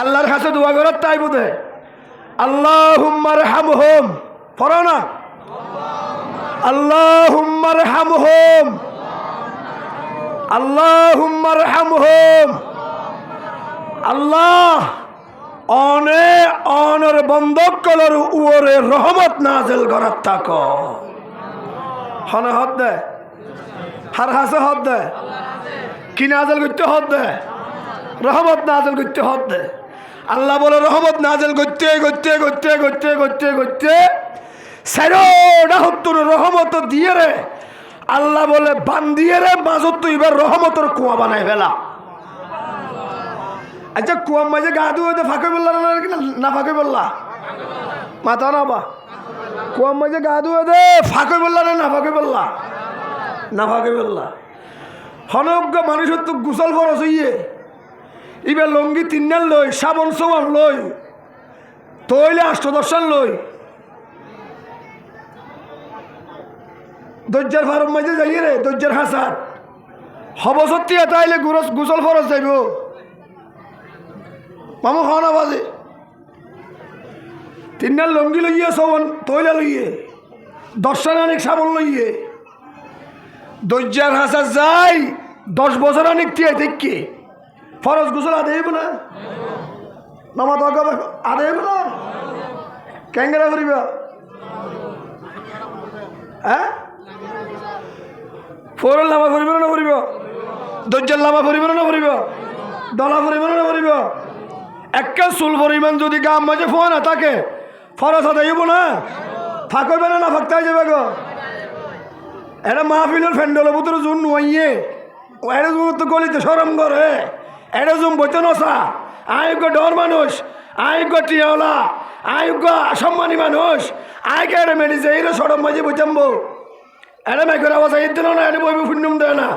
আল্লাহর কাছে দোয়া করার তাই বোধে। আল্লাহ হুম্মার হাম হোম পড়ো না। আল্লাহ হাম হোম আল্লাহ হাম হোম আল্লাহ অনে অনর বন্ধক কলর উওরে রহমত নাজেল করার তাক। হনে হদ দে। হার হাসে হদ দে। কি নাজেল করতে হদ দে? রহমত নাজেল করতে হদ দে। আল্লাহ বলে, রহমত নাজেল করতে করতে করতে করতে করতে করতে। হত্তর রহমত দিয়ে রে। আল্লাহ বলে বান্দিয়ে রে মাজত তো এবার রহমতর কুয়া বানাই ফেলা। আচ্ছা কুয়ার মাঝে গা ধুয়ে ফাঁকে বললা না না ফাঁকে বললা? মাথা না বা কুয়ার মাঝে গা ধুয়ে দে, ফাঁকে বললা না না ফাঁকে বললা? না ফাঁকে বললা। হনজ্ঞ মানুষের তো গুসল ফরস হইয়ে। এবার লঙ্গি তিননাল লই, সাবন সমান লই, তৈলে আষ্টদর্শন লই। দজ্জার ফার্ম মাঝে যাইয়ে রে দজ্জার হাসান। হব সত্যি তাইলে গুরস গুসল ফরস যাইব। মামু খাওয়া বাজে। তিনটার লঙ্গি লইয়ে, সবন তৈলা লইয়ে দশটা অনেক সাবন লইয়ে। দজ্জার হাসা যাই, দশ বছর অনেক টিয়া দেখকে। ফরজ গোসল আদেব না? নামা তো আদেব না? ক্যাঙ্গেরা করিব? হ্যাঁ? ফোরের লামা করিব না করিব দজ্জার লামা করিব না করিব ডলা করিব না করিব একা চুল পরিমাণ যদি গাম মাঝে ফোয়া না থাকে, ফরজ আদাইব না? ফাঁকবে না না ফাঁকতে যাবে গো? এটা মাহফিলের ফ্যান্ডল বুতরে জুন নুয়াইয়ে জুন তো গলিতে সরম করে। এটা জুম বইতে নসা আয়োগ্য ডর মানুষ, আয়োগ্য টিয়াওলা, আয়োগ্য সম্মানী মানুষ আয়কে এটা মেডিছে এটা সরম মাঝে বইতাম্বো এটা মেঘের আওয়াজ এই দিল না এটা বইবে ফুন্ডুম দেয় না।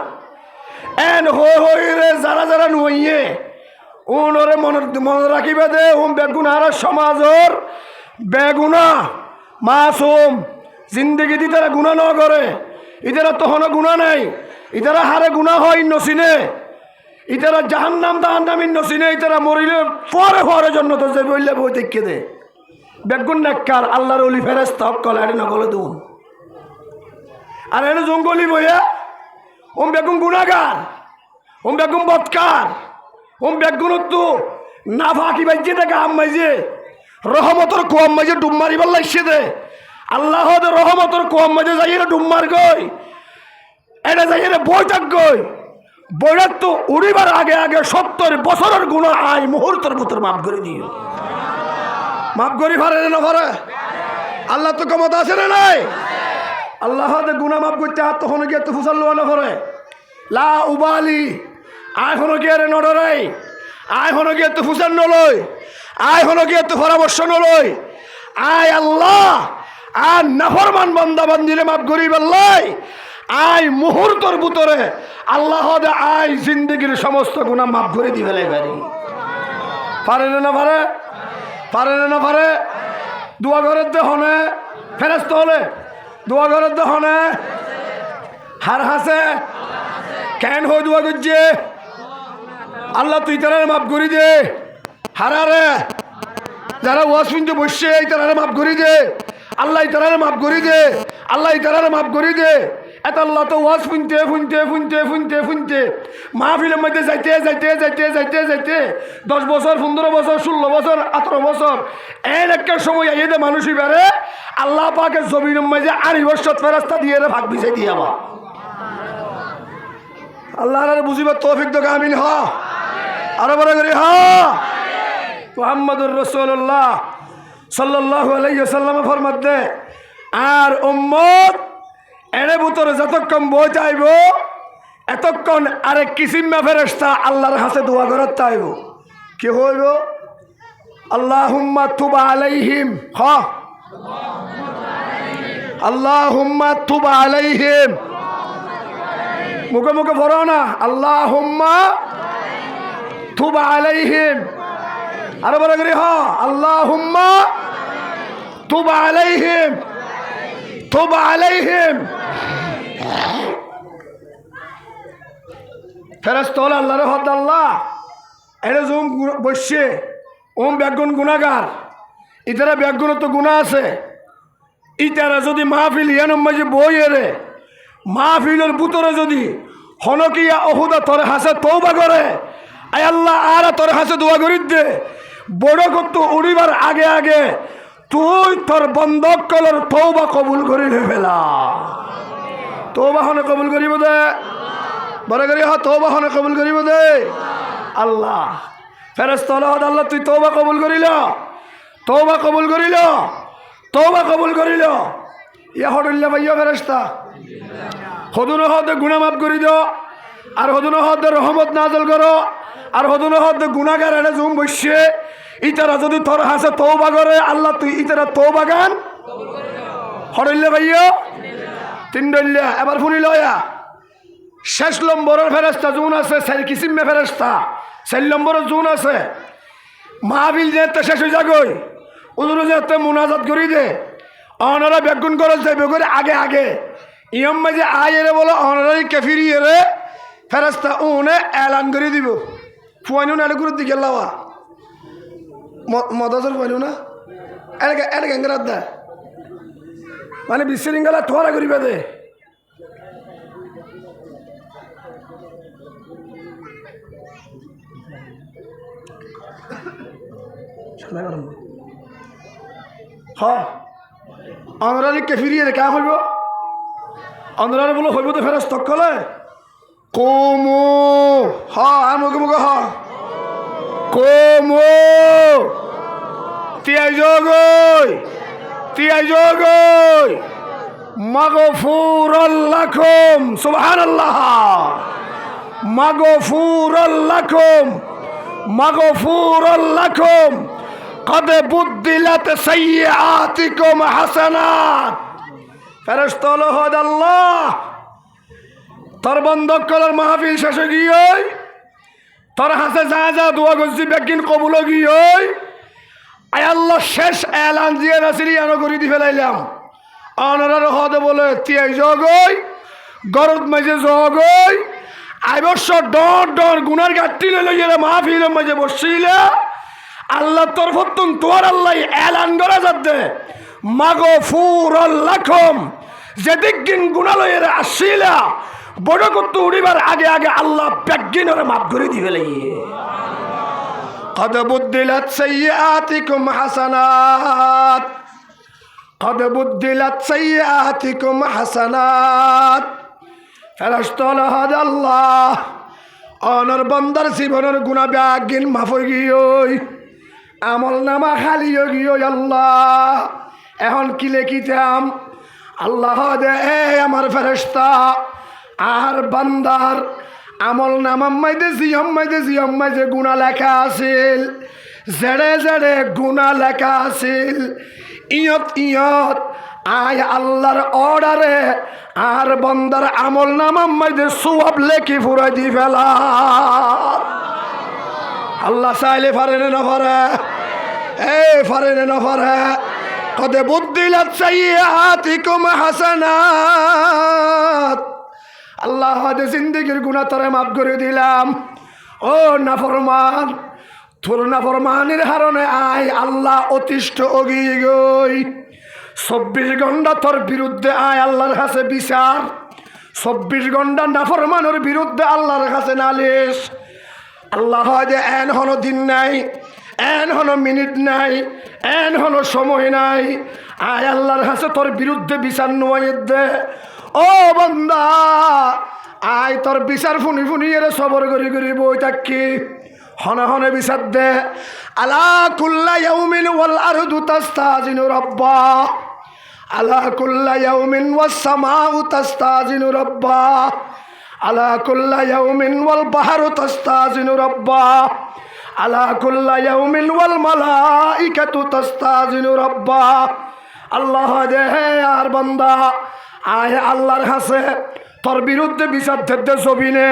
এন হই হই রে যারা যারা নুয়াইয়ে উনরে মনে মনে রাখিবে দে, উম বেগুনার সমাজর বেগুনা। মাসুম, জিন্দগি দি তারা গুণা ন করে। ইতারা তখন গুণা নাই ইতারা হারে গুণা হয় নসিনে। ইতারা জাহান নাম তাহান নামি নসিনে ইতারা মরিলে পরে পরে জন্য তো যে বললে বই দেখে দে। বেগুন নাক্কার, আল্লাহর অলি ফেরেস তক কলে এটা নগলে দুন আর এটা জঙ্গলি বইয়া, ওম বেগুন গুণাগার, ওম বেগুন বৎকার, ওম বেগুনত না ফাঁকি বাজছে থাকে আম মাইজে রহমতর কোয়াম মাঝে ডুম মারিবার লাগছে দে। আল্লাহ রহমতর কোয়াম মাঝে যাই রে ডুম মার গই এটা যাই রে বৈঠক গই বৈরাত তো উড়িবার আগে আগে সত্তর বছরের গুণা আয় মুহূর্তের ভিতর মাফ করে দিও। মাফ করি পারে না পারে? আল্লাহ তো ক্ষমতা আছে না নাই? আল্লাহ গুণা মাফ করতে আর তখন গিয়ে তো ফুসাল না করে লা উবালি আয় হনো গিয়ে রে নডরাই আয় হনো গিয়ে তো ফুসান নলয় আয় হনো গিয়ে তো পরামর্শ নলয় আয় আল্লাহ, আর নাফরমান বান্দা বান্দিলে মাফ করি বেল্লাই আয় মুহূর্তর ভিতরে আল্লাহ আয় জিন্দগির সমস্ত গুণা মাফ করে দিবে পারি পারে না পারে? পারে না পারে? দোয়া ঘরের দেহনে ফেরস্ত হলে দোয়া ঘরের দেহনে হার হাসে। কেন হয়ে দোয়া করছে? আল্লাহ তুই তারা মাফ করি দে। হারারে। যারা ওয়াজ বসছে, এই তারা মাফ করি দে। আল্লাহ তারা মাফ করি দে। আল্লাহ তারা মাফ করি দে। এত আল্লাহ তো ওয়াজ শুনতে শুনতে শুনতে শুনতে শুনতে। মাহফিলের মধ্যে যাইতে যাইতে যাইতে যাইতে যাইতে। দশ বছর, পনেরো বছর, ষোলো বছর, আঠারো বছর, এর একটা সময় আইয়ে দে মানুষই বেড়ে আল্লাহ পাকে জমিনের মাঝে আড়ি বছর ফেরাস্তা দিয়ে ভাগ বিছাই দিয়ে আবার। আল্লাহ বুঝিবার তৌফিক তো কামিন হ। আরও বড় করে, হ। মোহাম্মদুর রসুল্লাহ সাল্লাহ আলাইসাল্লাম ফরমাত দে, আর উম্মত এনে ভিতরে যতক্ষণ বই চাইব, এতক্ষণ আরেক কিসিম্মা ফেরেস্তা আল্লাহর হাতে দোয়া করার চাইব। কি হইব? আল্লাহ হুম্মা তুবা আলাইহিম। হ। আল্লাহ হুম্মা তুবা আলাইহিম। মুখে মুখে ভরো না। আল্লাহ হুম্মা তুবা আলাইহিম। আরও বড় করে, হ। আল্লাহ হুম্মা তুবা আলাইহিম। তুবা আলাইহিম। ফেরস্ত হল আল্লাহর হদ আল্লাহ। এটা জুম বসছে ওম ব্যাগুন গুণাগার ইতারা ব্যাগুণ তো গুণা আছে। ইতারা যদি মাহফিল ইয়ানম মাঝে বই এরে, মাহফিলের ভিতরে যদি হনকিয়া অহুদা তোর হাসে তৌবা করে, আয় আল্লাহ, আর তোর হাসে দোয়া করি দে। বড় কত উড়িবার আগে আগে তুই তোর বন্ধক কলর তৌবা কবুল করি ফেলা। তৌবা হনে কবুল করিব দে বড় করি হ তৌবা হনে কবুল করিব দে আল্লাহ ফেরেস্ত আল্লাহ, তুই তৌবা কবুল করিল। তৌবা কবুল করিল। তৌবা কবুল করিল। ইয়া হটল্লা ভাইয়া ফেরেস্তা হদুন হদে গুণা মাফ করি দিও। আর হদুন হদে, রহমত নাজল করো। আর হদুন হদে গুণাগার এনে জুম বসছে। ইতারা যদি তোর হাসে তৌবা করে, আল্লাহ, তুই ইতারা তৌবা গান। হরল্লা ভাইয়া তিন ডল্লা এবার শুনি লয়া। শেষ নম্বরের ফেরেস্তা জুন আছে চারি কিসিমে ফেরেস্তা চারি নম্বরের জুন আছে। মাহবিল যেতে শেষ হয়ে যাগই ওদের যেতে মোনাজাত করি দে অনারা বেগুন করে যাইবে করে আগে আগে। ইয়ম মাঝে আয় এরে বলো অনারাই কেফিরি এরে ফেরাস্তা উনে এলান করে দিব। ফুয়াইনু না এলাকুর দিকে লাওয়া। মদাজর ফুয়াইনু না এলাকা এলাকা এঙ্গরাত দা? মানে বিশৃঙ্খলা ঠোয়ারা করিবে দে। কে ফিরিয়ে কে হইব? অনরালি বলে হইব তো ফেরস তকলে কমো। আর মুখে মুখে হ্যাঁ কমো। তিয়াই জগই তিয়াই জগই মাগফুর লাকুম সুবহানাল্লাহ মাগফুর লাকুম মাগফুর লাকুম قد بدلت سيئاتكم حسنات ফেরস্তল হদ আল্লাহ তোর বন্ধক করার মাহফিল শেষে গিয়ে তোর হাতে যা যা দোয়া করছি বেকিন কবুল গিয়ে আয় আল্লাহ, শেষ এলান দিয়ে নাসিরি আনো করে দি ফেলাইলাম। অনারার হদে বলে, তিয়াই জগই, গরদ মাঝে জগই আইবর্ষ ডর ডর, গুনার গাঠটি লইলে মাহফিলের মাঝে বসছিলে। আল্লাহ তোর ফতুন তোর আল্লাহ এলান করা যাতে। মাগো ফুর লাখম যেদিন গুণালয়ের আসিলা, বড় করতে উড়িবার আগে আগে আল্লাহ ব্যাগিনরে মাফ করে দিবে লাগিয়ে قد بدلت سيئاتكم حسنات قد بدلت سيئاتكم حسنات ফেরস্তল হদ আল্লাহ অনর বন্দর জীবনের গুণা ব্যাগিন মাফ গিয়ে আমল নামা খালি গিয়ে আল্লাহ এখন কি লেখিতাম আল্লাহ দে এ আমার ফেরেস্তা আর বান্দার আমল নামাম মাইদে জিয়ম মাইদে জিয়ম মাইদে গুণা লেখা আছিল। জেড়ে জেড়ে গুণা লেখা আছিল। ইয়ত ইয়ত, আয় আল্লাহর অর্ডারে আর বন্দার আমল নামাম মাইদে সুয়াব লেখি ফুরাই দি ফেলা আল্লাহ চাইলে পারে না পারে? এ পারে না পারে? কদে বুদ্দিলাত সাইয়াতিকুম হাসানাত। আল্লাহ জিন্দগির গুণা তরে মাফ করে দিলাম। ও নাফরমান, তোর নাফরমানের হারণে আয়, আল্লাহ অতিষ্ঠ অগিয়ে গই চব্বিশ ঘণ্টা তোর বিরুদ্ধে আয়, আল্লাহর কাছে বিচার। চব্বিশ ঘণ্টা নাফরমানের বিরুদ্ধে আল্লাহর কাছে নালিশ। আল্লাহ যে এন হনো দিন নাই, এন হনো মিনিট নাই, এন হনো সময় নাই। আয়, আল্লাহর কাছে তোর বিরুদ্ধে বিচার নোয়াই দে। ও বন্দা, আয় তোর বিচার ফুনি ফুনি এরে সবর করি করি বই থাকি। হনে হনে বিচার দে। আলা কুল্লা ইয়াউমিন ওয়াল আরদু তাস্তাজিনু রাব্বা। আলা কুল্লা ইয়াউমিন ওয়াস সামাউ তাস্তাজিনু রাব্বা। আলা কুল্লা ইয়াউমিন ওয়াল বাহরু তাস্তাজিনু রাব্বা। আলা কুল্লা ইয়াউমিন ওয়াল মালাইকাতু তাস্তাজিনু রাব্বা। আল্লাহ দে আর বান্দা আয় আল্লাহর কাছে। তোর বিরুদ্ধে বিচার দে জবিনে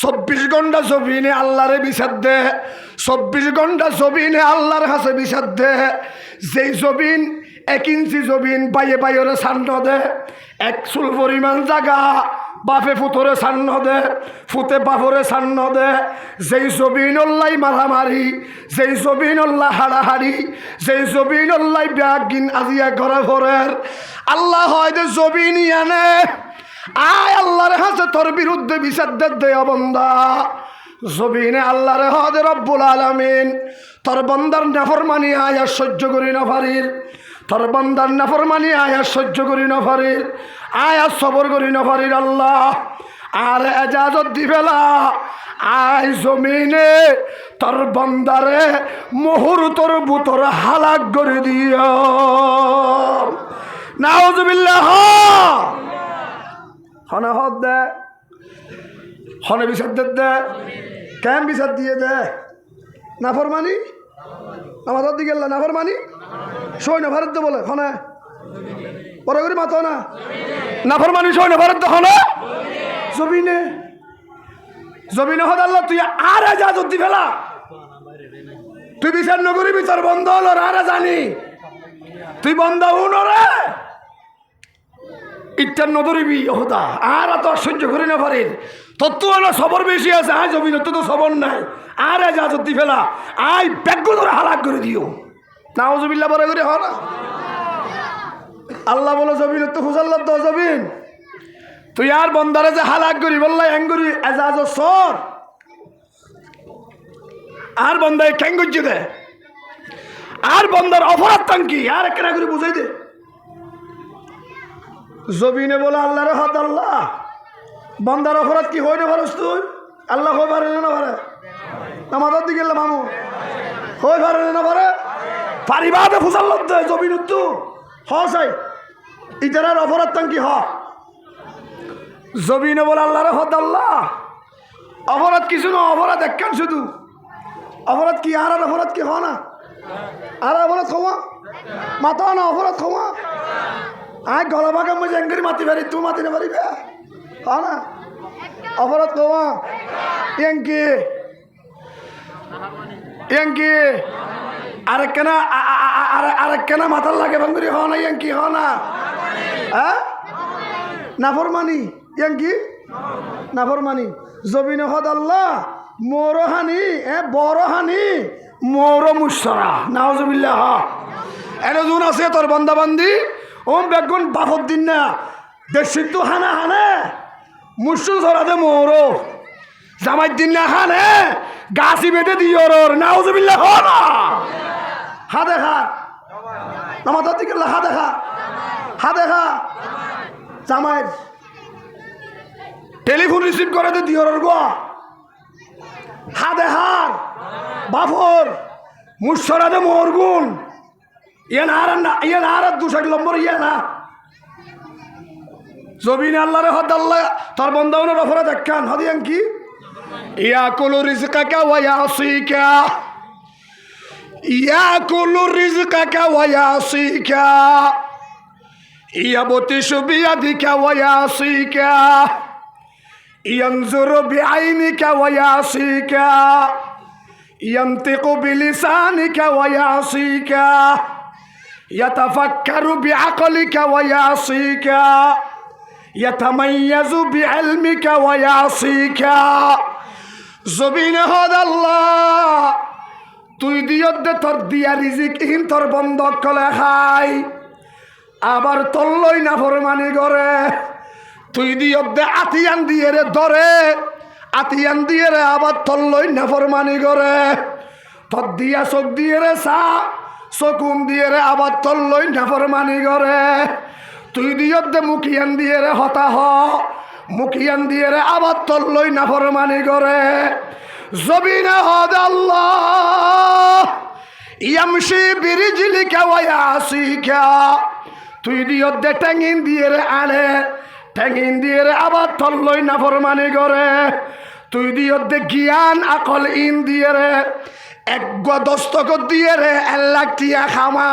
চব্বিশ ঘণ্টা ছবি নে আল্লাহরে বিচার দে। চব্বিশ ঘণ্টা ছবি নে আল্লাহর কাছে বিচার দে। যেই জবিন এক ইঞ্চি জবিন বাইয়ে বাইরে সান্ড দে। এক চুল পরিমাণ জাগা। বাপে ফুতরে সান্ন দে, ফুতে বাপরে সান্ন দে। যেই জবিনল্লাই মারামারি, যেই জবিনল্লা হাড়াহাড়ি, যেই জবিনল্লাই ব্যাগিন আজিয়া ঘরে ঘরের, আল্লাহ হয় যে জবিনি আনে আয় আল্লাহর হাতে তোর বিরুদ্ধে বিচার দে দে বন্দা। জবিনে আল্লাহর হদে রব্বুল আলামিন, তোর বন্দার নাফরমানি আয়া সহ্য করি না পারির। তোর বন্দার নাফরমানি আয়া সহ্য করি না পারির আয়া সবর করি না পারির আল্লাহ। আর এজাজত দিবেলা আয় জমিনে তোর বন্দারে মোহর তোর বুতর হালাক করে দিও। নাউজুবিল্লাহ। হনে হদ দে। হনে বিচার দে। দে কেন বিচার দিয়ে দে? নাফরমানি দিকে নাফরমানি সই না ভারত বলে, হনে? পরে করে মাতো না? নাফরমানি সই না ভারত হনে? হদ আল্লাহ, তুই আর যা যদি ফেলা। তুই বিচার নগরী বিচার বন্ধ হলো, আর জানি। তুই বন্ধ হুন রে। ইত্যার নদরিবি হতা আর এত সহ্য করি না পারির তত্ত্ব হলো সবর বেশি আছে, আয় জমিন তো সবর নাই। আর যা যদি ফেলা। আয় ব্যাগ ধরে হালাক করে দিও। নাওজবিল্লা বড় করে হ না আল্লাহ বলো জমিন তো ফুসাল্লার তো জমিন। তুই আর বন্দারে যে হালাক করি, বললাই বললা হ্যাঙ্গুরি এজাজ সর। আর বন্দায় খ্যাং করছে দে। আর বন্দার অপরাধ টাঙ্কি আর একটা করে বুঝাই দে। জবিনে বলে আল্লাহর হাত আল্লাহ। বন্দার অপরাধ কি হয় না পারস তুই আল্লাহ হয়ে পারে না পারে আমাদের দিকে মামু। হয়ে পারে না পারে পারিবাদে ফুসাল জবিন তু হ সাই ইতারার অপরাধ টাঙ্কি হ জবিনে বলে আল্লাহর হাত আল্লাহ। অপরাধ কিছু না, অপরাধ একখান শুধু। অপরাধ কি আর আর অপরাধ কি হ না? আর অপরাধ ক্ষমা মাতা না, অপরাধ ক্ষমা আয়, গলা বাগা মই জেঙ্গরি মাতি পারি তুই মাতি না পারিবে? হ্যাঁ না অপরাধ কমা ইয়াঙ্কি ইয়াঙ্কি আরেক কেনা আরেক কেনা মাথার লাগে ভাঙ্গুরি হ না ইয়াঙ্কি হ না। হ্যাঁ নাফরমানি ইয়াঙ্কি নাফরমানি জবিনে হদ আল্লাহ, মোর এ, বড় হানি, মোর মুসরা। নাওজবিল্লাহ হ এনে যোন আছে তোর বান্দা বান্দি ওম বেগুন বাফর দিন না। দেশি তো হানা হানে। মুসুল ধরাতে মোর। জামাই দিন না হানে গাছি বেঁধে দিওর নাওজবিল্লাহ হ না। হা দেখা আমাদের দিকে হা দেখা হা দেখা জামাই, টেলিফোন রিসিভ করে দে দিওর গো। হা দেহার বাফর মুসরাদে মোর গুণ। ইয়ান আর না, ইয়ান আর দুশো নম্বর ইয়া না জবিন আল্লাহ রে হদ আল্লাহ তার বন্দাউনের অপরাধ একখান হদিয়ান কি ইয়াকুলু রিজকাকা ওয়া ইয়াসিকা ইয়াকুলু রিজকাকা ওয়া ইয়াসিকা ইয়াবতিশু বিয়াদিকা ওয়া ইয়াসিকা ইয়ানজুরু বিআইনিকা ওয়া ইয়াসিকা ينطق بلسانك ويعصيك يتفكر بعقلك ويعصيك ইয়াতামাইয়াজু বিআলমিকা ওয়া ইয়াসিকা জবিনে হদ আল্লাহ তুই দিয়ত দে তোর দিয়া রিজিক ইহিন তোর বন্ধ কলে খাই আবার তল্লই না ফরমানি করে তুই দিয়ত দে আতিয়ান দিয়ে রে ধরে। আতিয়ান দিয়ে রে আবার তল্লই না ফরমানি করে তোর দিয়া চোখ দিয়ে রে সা চকুন দিয়ে রে আবার তল্লই না ফরমানি করে তুই দিয়দ্দে মুখিয়ান দিয়ে রে হতা হ। মুখিয়ান দিয়ে রে আবার তল্লই না ফরমানি করে জবিনে হদ আল্লাহ, ইয়ামশি বিরিজিলিকা ওয়াসিকা তুই দিয়দ্দে ট্যাঙ্গিন দিয়ে রে আনে ট্যাঙ্গিন দিয়ে রে আবার তল্লই না ফরমানি করে তুই দিয়দ্দে জ্ঞান, আকল, ইন দিয়ে রে, এক দস্তকত দিয়ে রে, এক লাখ টিয়া খামা।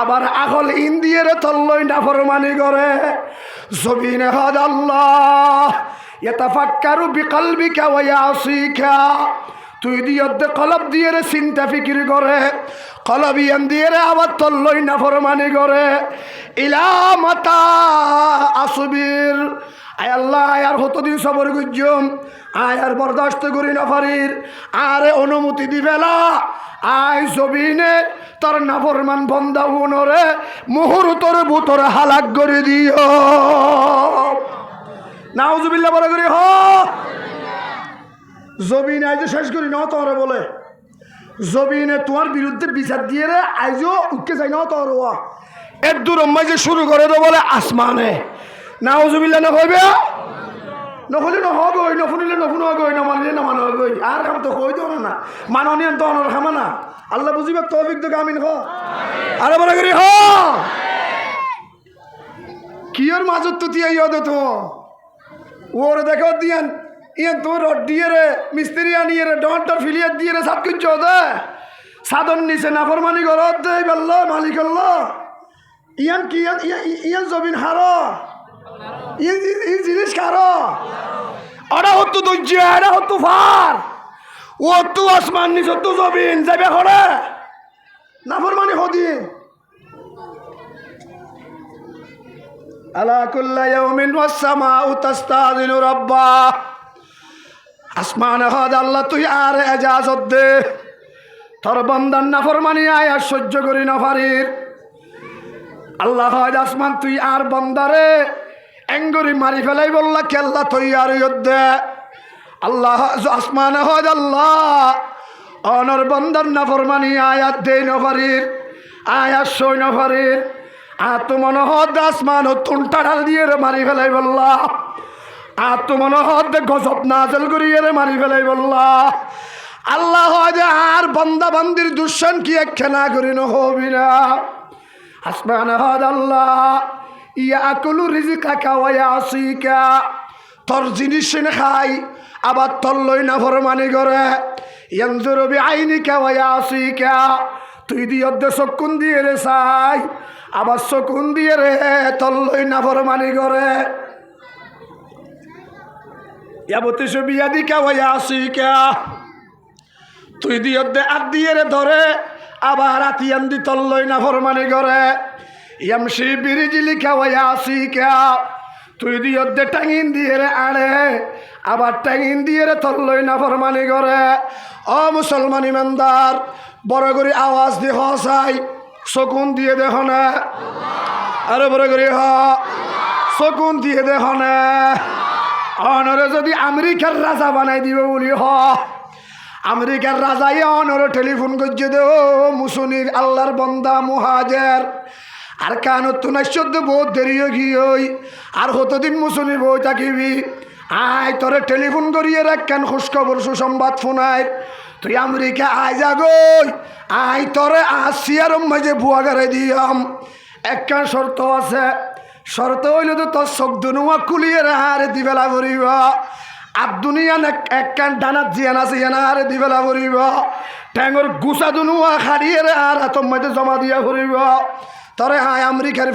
আবার আগল ইন্দিয়ের তল্লই নাফরমানি করে। জবিন হদ আল্লাহ ইয়াতাফাক্কারু বিকলবিকা ওয়া ইয়াসিকা। তুই দিয়ে কলব দিয়ে রে চিন্তা ফিকির করে। কলব ইয়ান দিয়ে রে আবার তল্লই নাফরমানি করে। ইলা মাতা আসবির আয় আল্লাহ আয়ার হতদিন সবর গুজম আয়ার বরদাস্ত করি না ফারির আরে অনুমতি দিবেলা আয় জবিনে তোর নাফরমান বন্দা উনরে মুহূর্তর বুতর হালাক করে দিও। নাউজুবিল্লাহ, বলে করি, হ। জবিনে আইজে শেষ করি না তোরে বলে। জবিনে তোমার বিরুদ্ধে বিচার দিয়ে রে আইজও উঠকে যাই না তোর এর দূর যে শুরু করে দো বলে, আসমানে। নাউজুবিল্লাহ না হইবে নহলে নহগৈ নশুনিলে নশুনগৈ নমানিলে নমানগৈ আর কাম তো কই দিও না। মাননীয় তো অনর খামা না আল্লাহ বুঝিবে তৌফিক তো গামিন হ। আরে বলে করি হ। কিয়র মাজত তো তিয়া ইয়দ তো? ওর দেখো দিয়ান ইয়ান তোর রড দিয়ে রে মিস্ত্রি আনিয়ে রে ডন্টার ফিলিয়ার দিয়ে রে সাত কিচ্ছু দে সাদন নিচে নাফরমানি ঘরত দে বেল্ল মালিক ইয়ান কি ইয়ান ইয়ান- ইয়ান জমিন হার। এই জিনিস কার? ওরা হতো দৈর্য এরা হতো ফার। ও তো আসমান নিচ তো জমিন যাবে ঘরে? নাফরমানি হদি। আলা কুল্লা ইয়াউমিন ওয়াস সামাউ তাস্তাযিনু রাব্বা। আসমান হদ, আল্লাহ তুই আর এজাজত দে। তোর বন্দান নাফরমানি আয় আর সহ্য করি না পারির আল্লাহ হদ, আসমান তুই আর বন্দারে এঙ্গুরি মারি ফেলাই বললা, কেল্লা তুই আর দে আল্লাহ, আসমান হদ আল্লাহ অনর বন্দার নাফরমানি আয়াত দে নফারির আয়াত সই নফারির আত্মমন হদ আসমান তুনটা ঢাল দিয়ে রে মারি ফেলাই বললা। আত্মমন হদ গজব নাজল করিয়ে রে মারি ফেলাই বললা। আল্লাহ আর বন্দা বান্দির দুঃসান কি এক একখানা করি নহবি না। আসমান হদ আল্লাহ। ইয়া আকলু রিজিকা ওয়া আসিকা তোর জিনিস খাই, আবার তোর লই না ফরমানি করে। ইয়ানজুর বি আইনিকা ওয়া আসিকা তুই দি অর্ধে চকুন দিয়ে রে চাই আবার চকুন দিয়ে রে তোর লই না ফরমানি করে। ইয়াবতি বিয়া দিকা ওয়া আসিকা তুই দে আর দিয়ে রে ধরে, আবার আতিয়ান দি তল্লই না ফরমানি করে। ইয়ামসি বিরিজিলি খাওয়াইয়া আসি কে তুই দিয়ে দে টাঙিন দিয়ে রে আড়ে, আবার টাঙিন দিয়ে রে তল্লই না ফরমানি করে ও মুসলমান ইমানদার, বড় করে আওয়াজ দিয়ে হসাই শকুন দিয়ে দেখ না। আরে বড় করে হ, শকুন দিয়ে দেখ না। অনরে যদি আমেরিকার রাজা বানাই দিব বলি হ। আমেরিকার রাজাই অনর টেলিফোন করছে দে মুসুনির আল্লাহর বন্দা মুহাজের। আর কানত তো নাইশ্বদ্য বহুত দেরি গিয়ে আর কতদিন মুসুনির বই থাকিবি? আয়, তোরে টেলিফোন করিয়ে রাখ কেন খোঁজখবর সুসংবাদ ফোনায় তুই আমেরিকা আয় যা গই আয়, তোরে আসিয়ার মাঝে বুয়া গাড়াই দিয়াম। একখান শর্ত আছে। শর্ত হইলে তো তোর চোখ দুনুয়া কুলিয়ে রে দিবেলা করিব আর দুনিয়ান এক কান ডানাত জিয়ান আছে ইয়ান আরে দিবেলা করিব ট্যাঙর গুছা দুনুয়া খাড়িয়ে রে আর হাতর মধ্যে জমা দিয়া ফুরিব তরে হায় আমেরিকার